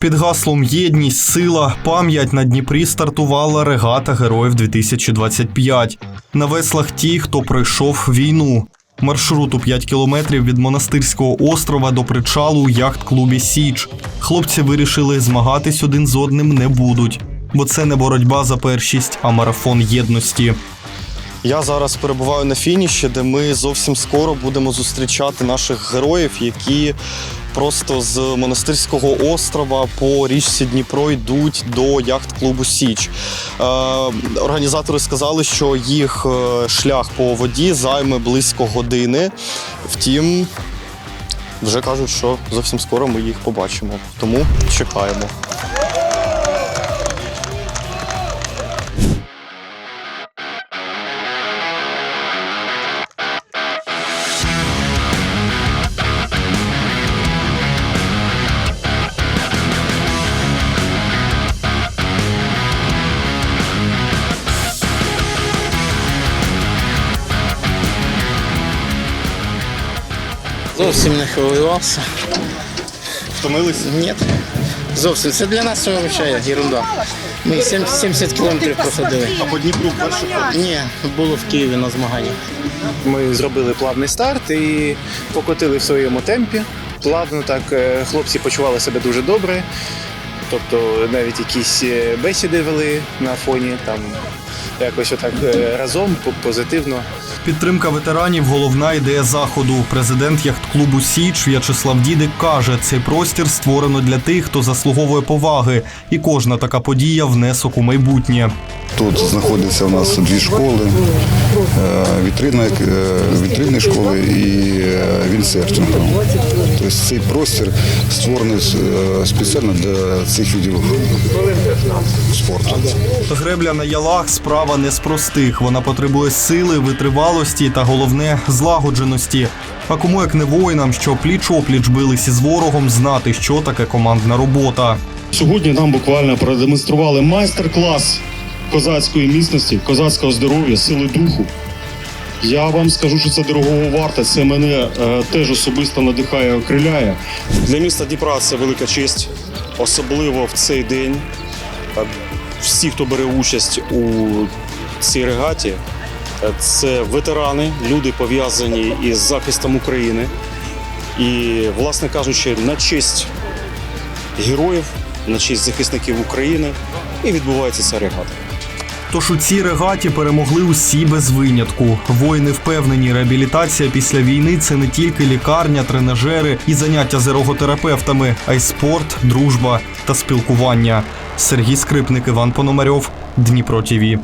Під гаслом Єдність, сила, пам'ять на Дніпрі стартувала регата Героїв 2025. На веслах ті, хто пройшов війну. Маршрут у 5 кілометрів від монастирського острова до причалу у яхт-клубі Січ. Хлопці вирішили змагатись один з одним не будуть, бо це не боротьба за першість, а марафон єдності. Я зараз перебуваю на фініші, де ми зовсім скоро будемо зустрічати наших героїв, які просто з монастирського острова по річці Дніпро йдуть до яхт-клубу Січ. Е, організатори сказали, що їх е, шлях по воді займе близько години. Втім, вже кажуть, що зовсім скоро ми їх побачимо. Тому чекаємо. Зовсім не хвилювався. Втомилися? Ні. Зовсім. Це для нас вивчає ерунда. Ми 70 кілометрів проходили. А по Дніпру перший Ні, було в Києві на змаганнях. Ми зробили плавний старт і покотили в своєму темпі. Плавно так е, хлопці почували себе дуже добре. Тобто навіть якісь е, бесіди вели на фоні, там якось отак е, разом по- позитивно. Підтримка ветеранів головна ідея заходу. Президент яхт-клубу Січ В'ячеслав Дідик каже, цей простір створено для тих, хто заслуговує поваги, і кожна така подія внесок у майбутнє. Тут знаходяться у нас дві школи: е, вітрина, вітринні школи і е, Тобто цей простір створений е, спеціально для цих видів спорту. Гребля на ялах справа не з простих. Вона потребує сили, витривалості та головне злагодженості. А кому як не воїнам, що пліч опліч бились із ворогом, знати, що таке командна робота. Сьогодні нам буквально продемонстрували майстер-клас козацької міцності, козацького здоров'я, сили духу. Я вам скажу, що це дорогого варте. Це мене е, теж особисто надихає, окриляє. Для міста Дніпра це велика честь, особливо в цей день. Е, Всі, хто бере участь у цій регаті, е, це ветерани, люди пов'язані із захистом України. І, власне кажучи, на честь героїв, на честь захисників України і відбувається ця регата. Тож у цій регаті перемогли усі без винятку. Воїни впевнені, реабілітація після війни це не тільки лікарня, тренажери і заняття з ероготерапевтами, а й спорт, дружба та спілкування. Сергій Скрипник, Іван Пономарьов, Дніпро ТІВІ.